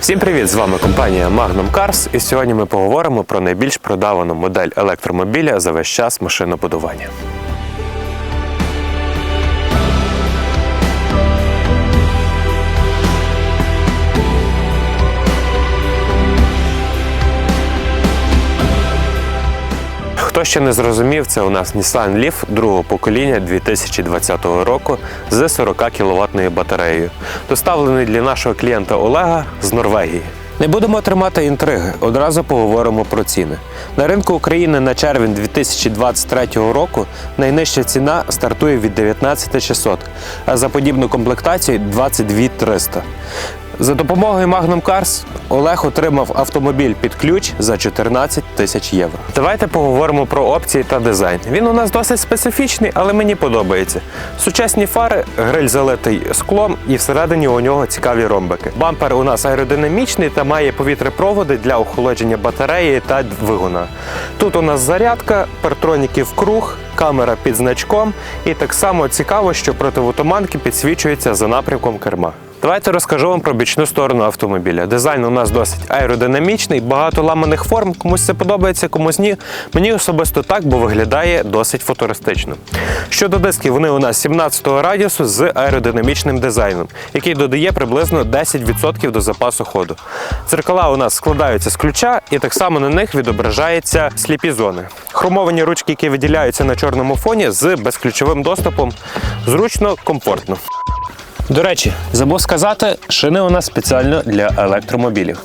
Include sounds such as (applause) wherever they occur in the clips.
Всім привіт! З вами компанія Magnum Cars і сьогодні ми поговоримо про найбільш продавану модель електромобіля за весь час машинобудування. Ще не зрозумів, це у нас Nissan Leaf другого покоління 2020 року з 40 кВт батареєю, доставлений для нашого клієнта Олега з Норвегії. Не будемо тримати інтриги, одразу поговоримо про ціни. На ринку України на червень 2023 року найнижча ціна стартує від 19 600, а за подібну комплектацію 22 300. За допомогою Magnum Cars Олег отримав автомобіль під ключ за 14 тисяч євро. Давайте поговоримо про опції та дизайн. Він у нас досить специфічний, але мені подобається. Сучасні фари, гриль залитий склом, і всередині у нього цікаві ромбики. Бампер у нас аеродинамічний та має повітрепроводи для охолодження батареї та двигуна. Тут у нас зарядка, партроніки в круг, камера під значком, і так само цікаво, що противотуманки підсвічуються за напрямком керма. Давайте розкажу вам про бічну сторону автомобіля. Дизайн у нас досить аеродинамічний, багато ламаних форм. Комусь це подобається, комусь ні. Мені особисто так, бо виглядає досить футуристично. Щодо дисків, вони у нас 17-го радіусу з аеродинамічним дизайном, який додає приблизно 10% до запасу ходу. Дзеркала у нас складаються з ключа, і так само на них відображаються сліпі зони. Хромовані ручки, які виділяються на чорному фоні з безключовим доступом. Зручно, комфортно. До речі, забув сказати, шини у нас спеціально для електромобілів.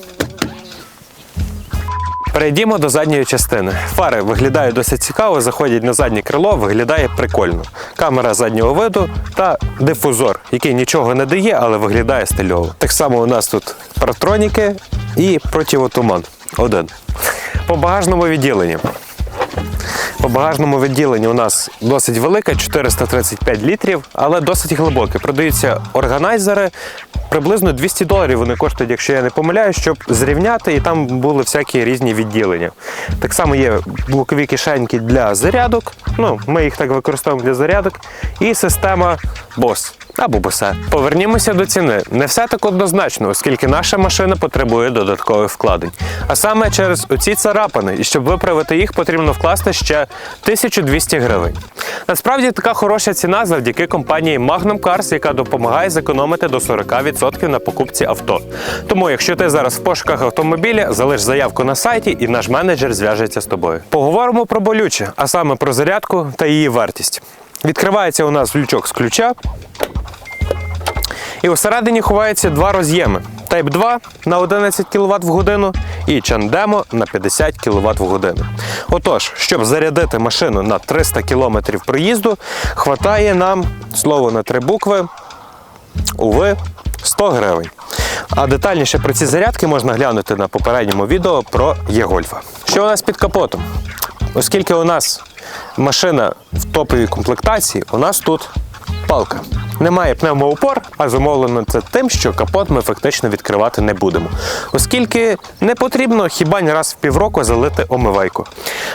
Перейдімо до задньої частини. Фари виглядають досить цікаво, заходять на заднє крило, виглядає прикольно. Камера заднього виду та дифузор, який нічого не дає, але виглядає стильово. Так само у нас тут партроніки і противотуман. Один. По багажному відділенню. По багажному відділенні у нас досить велике, 435 літрів, але досить глибоке. Продаються органайзери. Приблизно 200 доларів вони коштують, якщо я не помиляюсь, щоб зрівняти, і там були всякі різні відділення. Так само є блокові кишеньки для зарядок. Ну, ми їх так використовуємо для зарядок. І система BOSS або босе. Повернімося до ціни. Не все так однозначно, оскільки наша машина потребує додаткових вкладень. А саме через оці царапини, і щоб виправити їх, потрібно вкласти ще 1200 гривень. Насправді така хороша ціна завдяки компанії Magnum Cars, яка допомагає зекономити до 40% на покупці авто. Тому, якщо ти зараз в пошуках автомобіля, залиш заявку на сайті, і наш менеджер зв'яжеться з тобою. Поговоримо про болюче, а саме про зарядку та її вартість. Відкривається у нас лючок з ключа. І всередині ховаються два роз'єми: Type 2 на 11 кВт в годину і Chandemo на 50 кВт в годину. Отож, щоб зарядити машину на 300 км проїзду, хватає нам слово на три букви уви 100 гривень. А детальніше про ці зарядки можна глянути на попередньому відео про Є-Гольфа. Що у нас під капотом? Оскільки у нас машина в топовій комплектації, у нас тут палка. Немає пневмоупор, а зумовлено це тим, що капот ми фактично відкривати не будемо. Оскільки не потрібно хіба не раз в півроку залити омивайку.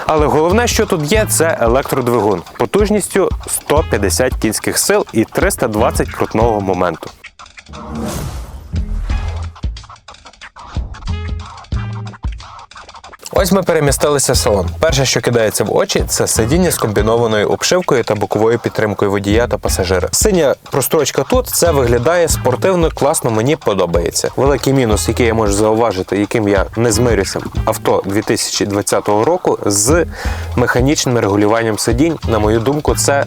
Але головне, що тут є, це електродвигун потужністю 150 кінських сил і 320 крутного моменту. Ось ми перемістилися в салон. Перше, що кидається в очі, це сидіння з комбінованою обшивкою та боковою підтримкою водія та пасажира. Синя прострочка тут це виглядає спортивно, класно, мені подобається. Великий мінус, який я можу зауважити, яким я не змирюся, авто 2020 року з механічним регулюванням сидінь. На мою думку, це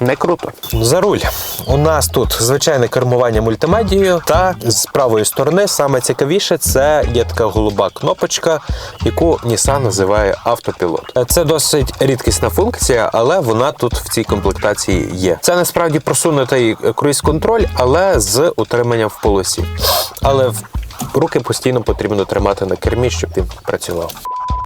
не круто. За руль. У нас тут звичайне кермування мультимедією, та з правої сторони саме цікавіше це є така голуба кнопочка, яку Nissan називає автопілот. Це досить рідкісна функція, але вона тут в цій комплектації є. Це насправді просунутий круїз-контроль, але з утриманням в полосі. Але в руки постійно потрібно тримати на кермі, щоб він працював.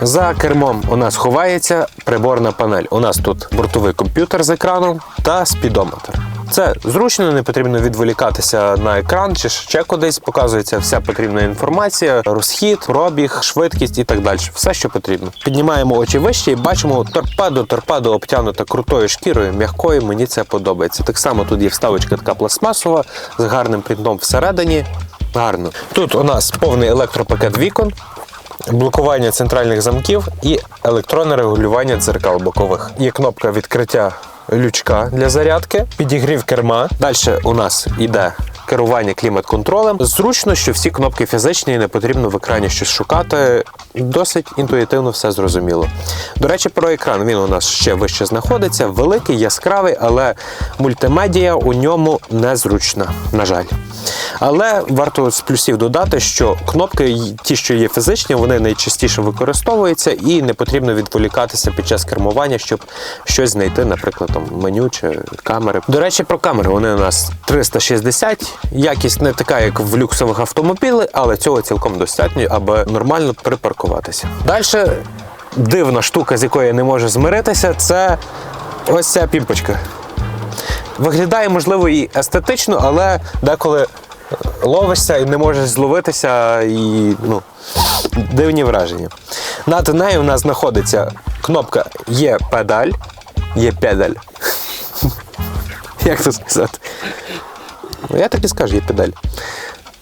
За кермом у нас ховається приборна панель. У нас тут бортовий комп'ютер з екраном та спідометр. Це зручно, не потрібно відволікатися на екран чи ще кудись. Показується вся потрібна інформація, розхід, пробіг, швидкість і так далі. Все, що потрібно. Піднімаємо очі вище і бачимо торпедо, торпедо обтянута крутою шкірою, м'якою. Мені це подобається. Так само тут є вставочка така пластмасова з гарним принтом всередині. Гарно. Тут у нас повний електропакет вікон, блокування центральних замків і електронне регулювання дзеркал бокових. Є кнопка відкриття лючка для зарядки, підігрів керма. Далі у нас іде. Керування клімат-контролем. Зручно, що всі кнопки фізичні, і не потрібно в екрані щось шукати. Досить інтуїтивно все зрозуміло. До речі, про екран він у нас ще вище знаходиться. Великий, яскравий, але мультимедія у ньому незручна, на жаль. Але варто з плюсів додати, що кнопки, ті, що є фізичні, вони найчастіше використовуються і не потрібно відволікатися під час кермування, щоб щось знайти, наприклад, там меню чи камери. До речі, про камери вони у нас 360. Якість не така, як в люксових автомобілях, але цього цілком достатньо, аби нормально припаркуватися. Далі дивна штука, з якою я не можу змиритися, це ось ця пімпочка. Виглядає, можливо, і естетично, але деколи ловишся і не можеш зловитися, і ну, дивні враження. Над нею у нас знаходиться кнопка є педаль. Є педаль. (laughs) Як це сказати? Ну, я так і скажу, є педаль.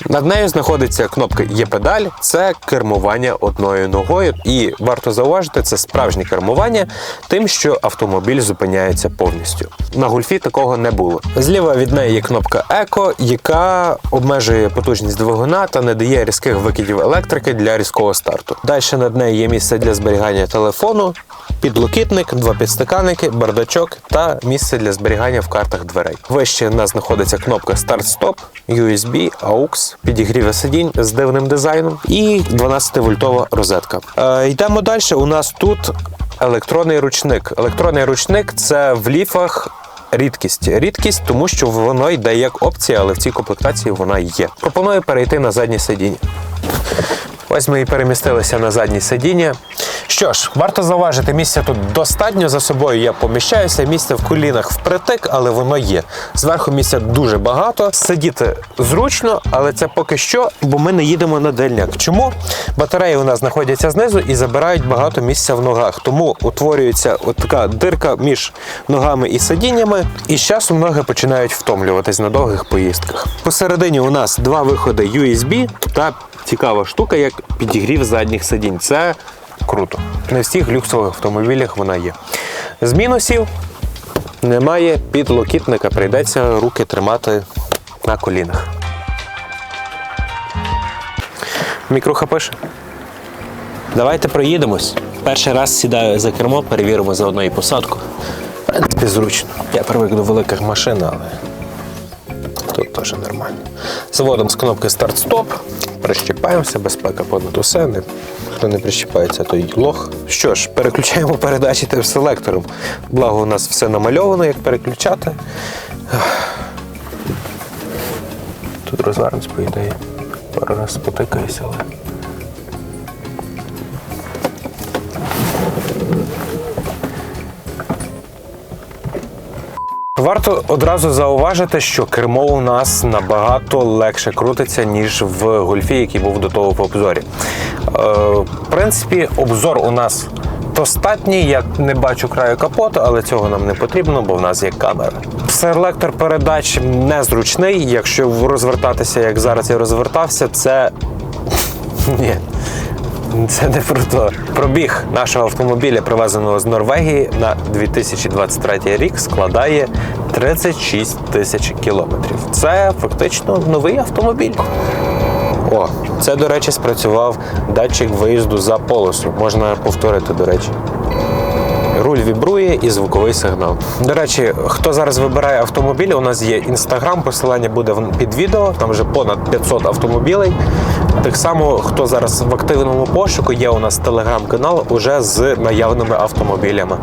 Над нею знаходиться кнопка є педаль, це кермування одною ногою. І варто зауважити, це справжнє кермування, тим, що автомобіль зупиняється повністю. На гульфі такого не було. Зліва від неї є кнопка Еко, яка обмежує потужність двигуна та не дає різких викидів електрики для різкого старту. Далі над нею є місце для зберігання телефону, підлокітник, два підстаканники, бардачок та місце для зберігання в картах дверей. Вище у нас знаходиться кнопка старт-стоп, USB, AUX, підігріве сидінь з дивним дизайном і 12-вольтова розетка. Е, йдемо далі. У нас тут електронний ручник. Електронний ручник це в ліфах. Рідкість. Рідкість, тому що воно йде як опція, але в цій комплектації вона є. Пропоную перейти на заднє сидіння. Ось ми і перемістилися на заднє сидіння. Що ж, варто зауважити, місця тут достатньо за собою. Я поміщаюся. Місце в колінах впритик, але воно є. Зверху місця дуже багато. Сидіти зручно, але це поки що, бо ми не їдемо на дальняк. Чому? Батареї у нас знаходяться знизу і забирають багато місця в ногах. Тому утворюється така дирка між ногами і сидіннями, і з часом ноги починають втомлюватись на довгих поїздках. Посередині у нас два виходи USB та цікава штука, як підігрів задніх сидінь. Це круто. Не в всіх люксових автомобілях вона є. З мінусів немає підлокітника, прийдеться руки тримати на колінах. Мікруха пише. Давайте проїдемось. Перший раз сідаю за кермо, перевіримо заодно і посадку. В принципі, зручно. Я привик до великих машин, але тут теж нормально. Заводимо з кнопки старт-стоп, прищіпаємося, безпека понад усе. Не, хто не прищіпається, той лох. Що ж, переключаємо передачі тим селектором. Благо, у нас все намальовано, як переключати. Тут розвернусь, по ідеї. Пару раз спотикаюся, але. Варто одразу зауважити, що кермо у нас набагато легше крутиться, ніж в гольфі, який був до того в обзорі. Е, в принципі, обзор у нас достатній. Я не бачу краю капоту, але цього нам не потрібно, бо в нас є камера. Селектор передач незручний. Якщо розвертатися, як зараз я розвертався, це (laughs) ні. Це не про то. Пробіг нашого автомобіля, привезеного з Норвегії на 2023 рік, складає 36 тисяч кілометрів. Це фактично новий автомобіль. О, це, до речі, спрацював датчик виїзду за полосу. Можна повторити, до речі. Руль вібрує і звуковий сигнал. До речі, хто зараз вибирає автомобілі, у нас є інстаграм, посилання буде під відео, там вже понад 500 автомобілей. Так само, хто зараз в активному пошуку, є у нас телеграм-канал уже з наявними автомобілями.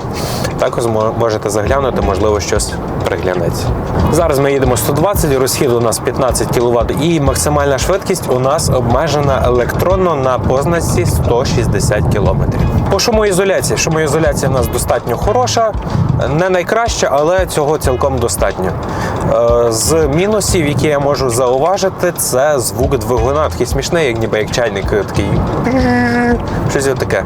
Також можете заглянути, можливо, щось приглянеться. Зараз ми їдемо 120, розхід у нас 15 кВт і максимальна швидкість у нас обмежена електронно на позначці 160 км. По шумоізоляції. Шумоізоляція у нас достатньо хороша, не найкраща, але цього цілком достатньо. Е, З мінусів, які я можу зауважити, це звук двигуна, такий як ніби як чайник, е, такий щось таке.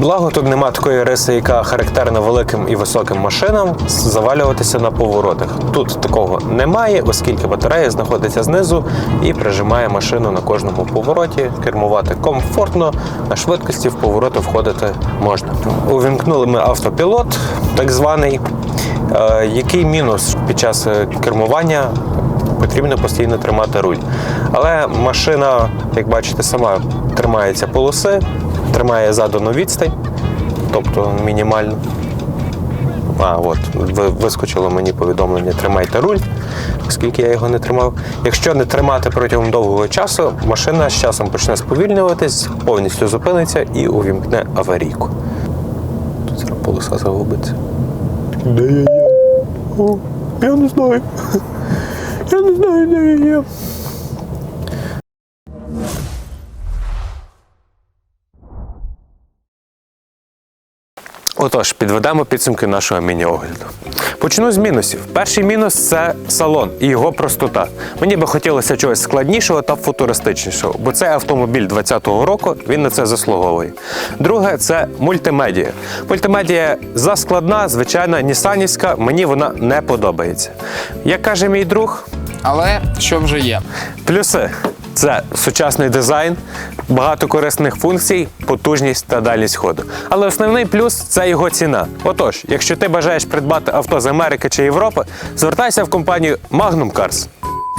Благо тут нема такої риси, яка характерна великим і високим машинам завалюватися на поворотах. Тут такого немає, оскільки батарея знаходиться знизу і прижимає машину на кожному повороті. Кермувати комфортно, на швидкості в повороти входити можна. Увімкнули ми автопілот, так званий. Е, Який мінус під час е, кермування потрібно постійно тримати руль. Але машина, як бачите, сама тримається полоси, тримає задану відстань, тобто мінімальну. А, от, вискочило мені повідомлення Тримайте руль, оскільки я його не тримав. Якщо не тримати протягом довгого часу, машина з часом почне сповільнюватись, повністю зупиниться і увімкне аварійку. Тут полоса загубиться. Де я є? О, я не знаю. (laughs) Я не знаю, де я є. Отож, підведемо підсумки нашого міні-огляду. Почну з мінусів. Перший мінус це салон і його простота. Мені би хотілося чогось складнішого та футуристичнішого, бо це автомобіль 20-го року, він на це заслуговує. Друге це мультимедія. Мультимедія заскладна, звичайна, нісанівська, мені вона не подобається. Як каже мій друг, Але що вже є? Плюси це сучасний дизайн, багато корисних функцій, потужність та дальність ходу. Але основний плюс це його ціна. Отож, якщо ти бажаєш придбати авто з Америки чи Європи, звертайся в компанію Magnum Cars.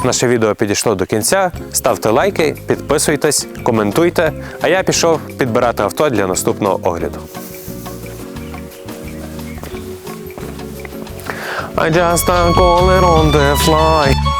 Наше відео підійшло до кінця. Ставте лайки, підписуйтесь, коментуйте. А я пішов підбирати авто для наступного огляду. I just a call it on the fly.